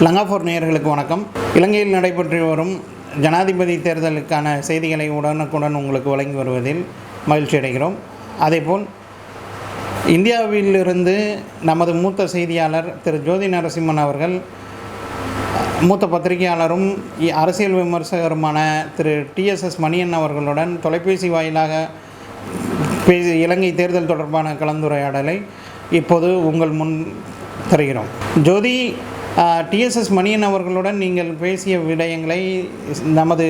லங்காஃபோர் நேயர்களுக்கு வணக்கம். இலங்கையில் நடைபெற்று வரும் ஜனாதிபதி தேர்தலுக்கான செய்திகளை உடனுக்குடன் உங்களுக்கு வழங்கி வருவதில் மகிழ்ச்சி அடைகிறோம். அதேபோல் இந்தியாவிலிருந்து நமது மூத்த செய்தியாளர் திரு. ஜோதி நரசிம்மன் அவர்கள் மூத்த பத்திரிகையாளரும் இ- அரசியல் விமர்சகருமான திரு. டிஎஸ்எஸ் மணியன் அவர்களுடன் தொலைபேசி வாயிலாக பேசி இலங்கை தேர்தல் தொடர்பான கலந்துரையாடலை இப்போது உங்கள் முன் தருகிறோம். ஜோதி டிஎஸ்எஸ் மணியன் அவர்களுடன் நீங்கள் பேசிய விடயங்களை நமது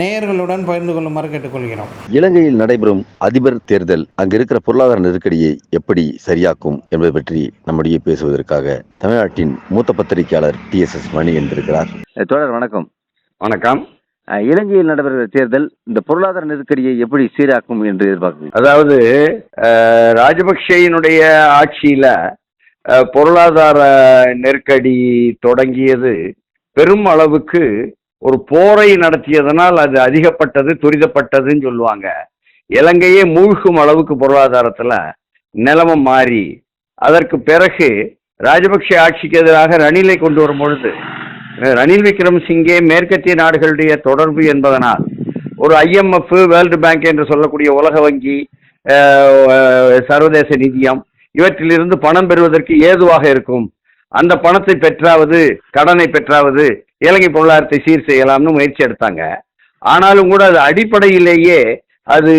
நேயர்களுடன் பகிர்ந்து கொள்ளுமாறு கேட்டுக்கொள்கிறோம். இலங்கையில் நடைபெறும் அதிபர் தேர்தல் அங்கு இருக்கிற பொருளாதார நெருக்கடியை எப்படி சரியாக்கும் என்பது பற்றி நம்முடைய பேசுவதற்காக தமிழ்நாட்டின் மூத்த பத்திரிகையாளர் டி எஸ் எஸ் மணி என்றிருக்கிறார் தோழர் வணக்கம். வணக்கம். இலங்கையில் நடைபெறுகிற தேர்தல் இந்த பொருளாதார நெருக்கடியை எப்படி சீராக்கும் என்று எதிர்பார்க்கிறீங்க அதாவது ராஜபக்சேயினுடைய ஆட்சியில பொருளாதார நெருக்கடி தொடங்கியது. பெரும் அளவுக்கு ஒரு போரை நடத்தியதனால் அது அதிகப்பட்டது துரிதப்பட்டதுன்னு சொல்லுவாங்க. இலங்கையே மூழ்கும் அளவுக்கு பொருளாதாரத்துல நிலைமை மாறி அதற்கு பிறகு ராஜபக்ஷ ஆட்சிக்கு எதிராக ரணிலை கொண்டு வரும் பொழுது ரணில் விக்ரமசிங்கே மேற்கத்திய நாடுகளுடைய தொடர்பு என்பதனால் ஒரு ஐஎம்எஃப் வேர்ல்டு பேங்க் என்று சொல்லக்கூடிய உலக வங்கி சர்வதேச நிதியம் இவற்றிலிருந்து பணம் பெறுவதற்கு ஏதுவாக இருக்கும்? அந்த பணத்தை பெற்றாவது கடனை பெற்றாவது இலங்கை பொருளாதாரத்தை சீர் செய்யலாம்னு முயற்சி எடுத்தாங்க. ஆனாலும் கூட அது அடிப்படையிலேயே அது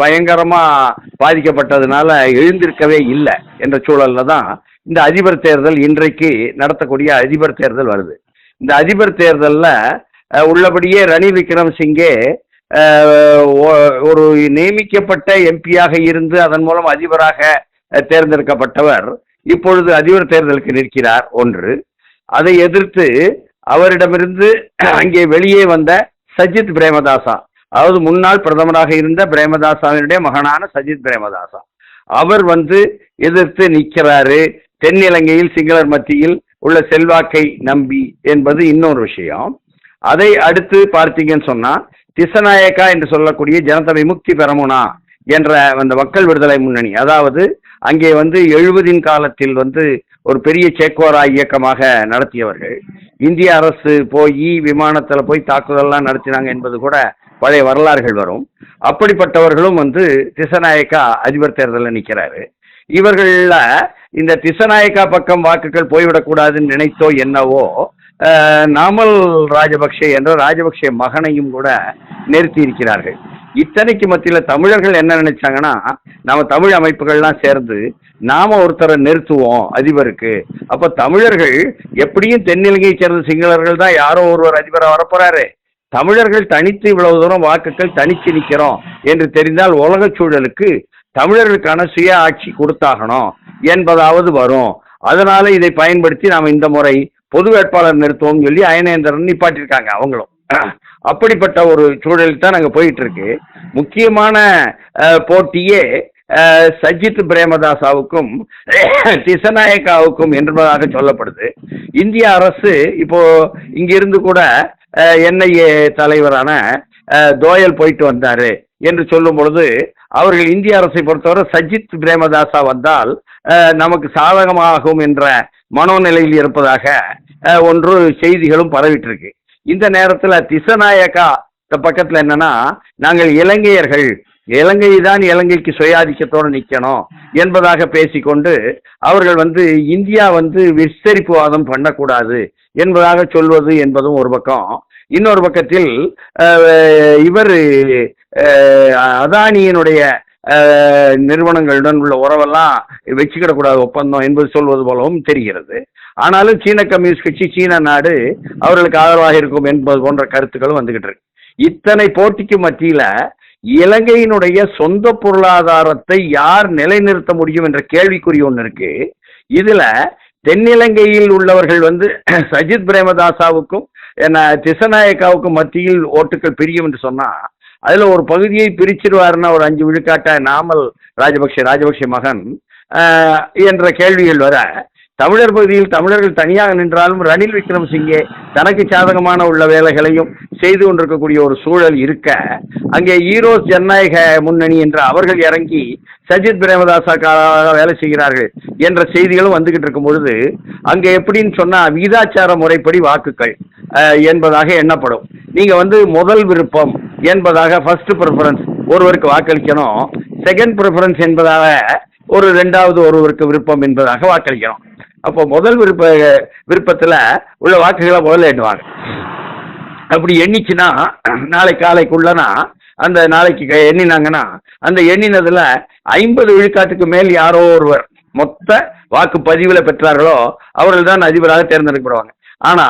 பயங்கரமாக பாதிக்கப்பட்டதுனால எழுந்திருக்கவே இல்லை என்ற சூழலில் தான் இந்த அதிபர் தேர்தல் இன்றைக்கு நடத்தக்கூடிய அதிபர் தேர்தல் வருது. இந்த அதிபர் தேர்தலில் உள்ளபடியே ரணில் விக்ரமசிங்கே ஒரு நியமிக்கப்பட்ட எம்பியாக இருந்து அதன் மூலம் அதிபராக தேர்ந்தெடுக்கப்பட்டவர். இப்பொழுது அதிபர் தேர்தலுக்கு நிற்கிறார் ஒன்று. அதை எதிர்த்து அவரிடமிருந்து அங்கே வெளியே வந்த சஜித் பிரேமதாசா அதாவது முன்னாள் பிரதமராக இருந்த பிரேமதாசாவினுடைய மகனான சஜித் பிரேமதாசா அவர் வந்து எதிர்த்து நிற்கிறாரு. தென்னிலங்கையில் சிங்களர் மத்தியில் உள்ள செல்வாக்கை நம்பி என்பது இன்னொரு விஷயம். அதை அடுத்து பார்த்தீங்கன்னு சொன்னா திசநாயக்கா என்று சொல்லக்கூடிய ஜனதா முக்தி பெரமுனா என்ற அந்த மக்கள் விடுதலை முன்னணி அதாவது அங்கே வந்து எழுபதின் காலத்தில் வந்து ஒரு பெரிய சேக்கோரா இயக்கமாக நடத்தியவர்கள். இந்திய அரசு போய் விமானத்தில் போய் தாக்குதல்லாம் நடத்தினாங்க என்பது கூட பழைய வரலாறுகள் வரும். அப்படிப்பட்டவர்களும் வந்து திசநாயக்கா அதிபர் தேர்தலில் நிற்கிறாரு இவர்கள இந்த திசநாயக்கா பக்கம் வாக்குகள் போய்விடக்கூடாதுன்னு நினைத்தோ என்னவோ நாமல் ராஜபக்சே என்ற ராஜபக்ஷே மகனையும் கூட நிறுத்தி இருக்கிறார்கள் இத்தனைக்கு மத்தியில் தமிழர்கள் என்ன நினைச்சாங்கன்னா நம்ம தமிழ் அமைப்புகள்லாம் சேர்ந்து நாம ஒருத்தரை நிறுத்துவோம் அதிபருக்கு. அப்ப தமிழர்கள் எப்படியும் தென்னிலங்கையை சேர்ந்த சிங்களர்கள் தான் யாரோ ஒருவர் அதிபராக வரப்போறாரு. தமிழர்கள் தனித்து இவ்வளவு தூரம் வாக்குகள் தனிச்சு நிற்கிறோம் என்று தெரிந்தால் உலக சூழலுக்கு தமிழர்களுக்கான சுய ஆட்சி கொடுத்தாகணும் என்பதாவது வரும். அதனால இதை பயன்படுத்தி நாம் இந்த முறை பொது வேட்பாளர் நிறுத்துவோம் சொல்லி அயனேந்திரன் நிப்பாட்டியிருக்காங்க அவங்களும். அப்படிப்பட்ட ஒரு சூழலில் தான் நாங்கள் போயிட்டு இருக்கு முக்கியமான போட்டியே சஜித் பிரேமதாசாவுக்கும் திசநாயக்காவுக்கும் என்பதாக சொல்லப்படுது. இந்திய அரசு இப்போ இங்கிருந்து கூட என்ஐஏ தலைவரான தோயல் போயிட்டு வந்தார் என்று சொல்லும் பொழுது அவர்கள் இந்திய அரசை பொறுத்தவரை சஜித் பிரேமதாசா வந்தால் நமக்கு சாதகமாகும் என்ற மனோநிலையில் இருப்பதாக ஒன்று செய்திகளும் பரவிட்டு இருக்கு இந்த நேரத்தில் திசநாயக்கா இந்த பக்கத்தில் என்னன்னா நாங்கள் இலங்கையர்கள் இலங்கை தான் இலங்கைக்கு சுயாதிக்கத்தோடு நிற்கணும் என்பதாக பேசிக்கொண்டு அவர்கள் வந்து இந்தியா வந்து விஸ்தரிப்புவாதம் பண்ணக்கூடாது என்பதாக சொல்வது என்பதும் ஒரு பக்கம். இன்னொரு பக்கத்தில் இவர் அதானியினுடைய நிறுவனங்களுடன் உள்ள உறவெல்லாம் வச்சுக்கிடக்கூடாது ஒப்பந்தம் என்பது சொல்வது போலவும் தெரிகிறது. ஆனாலும் சீன கம்யூனிஸ்ட் கட்சி சீன நாடு அவர்களுக்கு ஆதரவாக இருக்கும் என்பது போன்ற கருத்துக்களும் வந்துகிட்டு இருக்கு. இத்தனை போட்டிக்கு மத்தியில இலங்கையினுடைய சொந்த பொருளாதாரத்தை யார் நிலைநிறுத்த முடியும் என்ற கேள்விக்குறி ஒன்று இருக்கு. இதுல தென்னிலங்கையில் உள்ளவர்கள் வந்து சஜித் பிரேமதாசாவுக்கும் என்ன திசநாயக்காவுக்கும் மத்தியில் ஓட்டுகள் பிரியும் என்று சொன்னா அதுல ஒரு பகுதியை பிரிச்சிருவாருன்னா ஒரு அஞ்சு விழுக்காட்ட நாமல் ராஜபக்ஷ ராஜபக்ஷ மகன் என்ற கேள்விகள் வர தமிழர் பகுதியில் தமிழர்கள் தனியாக நின்றாலும் ரணில் விக்ரமசிங்கே தனக்கு சாதகமான உள்ள வேலைகளையும் செய்து கொண்டிருக்கக்கூடிய ஒரு சூழல் இருக்க அங்கே ஈரோஸ் ஜனநாயக முன்னணி என்று அவர்கள் இறங்கி சஜித் பிரேமதாசாக்காக வேலை செய்கிறார்கள் என்ற செய்திகளும் வந்துகிட்டு இருக்கும் பொழுது அங்கே எப்படின்னு சொன்னா விகிதாச்சார முறைப்படி வாக்குகள் என்பதாக எண்ணப்படும். நீங்க வந்து முதல் விருப்பம் என்பதாக ஃபர்ஸ்ட் ப்ரிஃபரன்ஸ் ஒருவருக்கு வாக்களிக்கணும் செகண்ட் ப்ரிஃபரன்ஸ் என்பதாக ஒரு ரெண்டாவது ஒருவருக்கு விருப்பம் என்பதாக வாக்களிக்கணும். அப்போ முதல் விருப்ப விருப்பத்தில் உள்ள வாக்குகளை முதல்ல எண்ணுவாங்க. அப்படி எண்ணிச்சுன்னா நாளை காலைக்குள்ளனா அந்த நாளைக்கு க- எண்ணினாங்கன்னா அந்த எண்ணினதுல ஐம்பது விழுக்காட்டுக்கு மேல் யாரோ ஒருவர் மொத்த வாக்கு பதிவில் பெற்றார்களோ அவர்கள் தான் அதிபராக தேர்ந்தெடுக்கப்படுவாங்க. ஆனா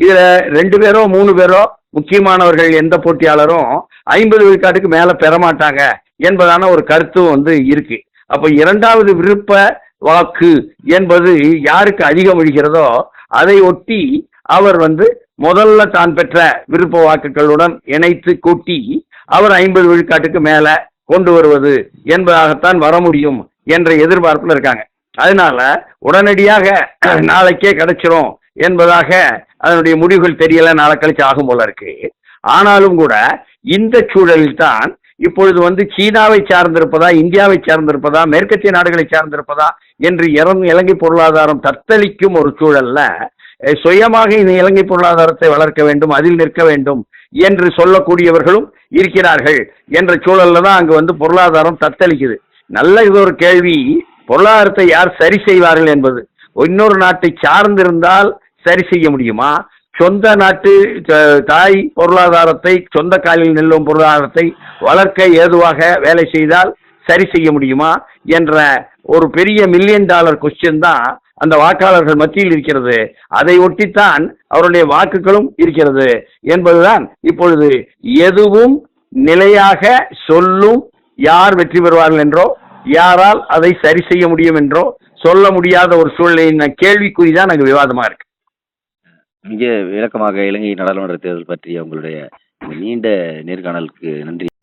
இதுல ரெண்டு பேரோ மூணு பேரோ முக்கியமானவர்கள் எந்த போட்டியாளரும் ஐம்பது விழுக்காட்டுக்கு மேல பெற மாட்டாங்க என்பதான ஒரு கருத்தும் வந்து இருக்கு. அப்ப இரண்டாவது விருப்ப வாக்கு என்பது யாருக்கு அதிகம் விழுகிறதோ அதை ஒட்டி அவர் வந்து முதல்ல தான் பெற்ற விருப்ப வாக்குகளுடன் இணைத்து கூட்டி அவர் ஐம்பது விழுக்காட்டுக்கு மேல கொண்டு வருவது என்பதாகத்தான் வர முடியும் என்ற எதிர்பார்ப்புல இருக்காங்க. அதனால உடனடியாக நாளைக்கே கிடைச்சிரும் என்பதாக அதனுடைய முடிவுகள் தெரியல நாளை கழிச்சு ஆகும் போல இருக்கு. ஆனாலும் கூட இந்த சூழலில் தான் இப்பொழுது வந்து சீனாவை சார்ந்திருப்பதா இந்தியாவை சார்ந்திருப்பதா மேற்கத்திய நாடுகளை சார்ந்திருப்பதா என்று இறங் இலங்கை பொருளாதாரம் தத்தளிக்கும் ஒரு சூழல்ல சுயமாக இந்த இலங்கை பொருளாதாரத்தை வளர்க்க வேண்டும் அதில் நிற்க வேண்டும் என்று சொல்லக்கூடியவர்களும் இருக்கிறார்கள் என்ற சூழல்ல தான் அங்கு வந்து பொருளாதாரம் தத்தளிக்குது. நல்ல இது ஒரு கேள்வி. பொருளாதாரத்தை யார் சரி செய்வார்கள் என்பது. இன்னொரு நாட்டை சார்ந்திருந்தால் சரி செய்ய முடியுமா? சொந்த நாட்டு த- தாய் பொருளாதாரத்தை சொந்த காலில் நில்லும் பொருளாதாரத்தை வளர்க்க ஏதுவாக வேலை செய்தால் சரி செய்ய முடியுமா என்ற ஒரு பெரிய மில்லியன் டாலர் கொஸ்டின் தான் அந்த வாக்காளர்கள் மத்தியில் இருக்கிறது. அதை ஒட்டித்தான் அவருடைய வாக்குகளும் இருக்கிறது என்பதுதான் இப்பொழுது எதுவும் நிலையாக சொல்லும் யார் வெற்றி பெறுவார்கள் என்றோ யாரால் அதை சரி செய்ய முடியும் என்றோ சொல்ல முடியாத ஒரு சூழ்நிலையின் கேள்விக்குறி தான் அங்கு விவாதமா இருக்கு. மிக விளக்கமாக இலங்கை நாடாளுமன்ற தேர்தல் பற்றிய உங்களுடைய நீண்ட நேர்காணலுக்கு நன்றி.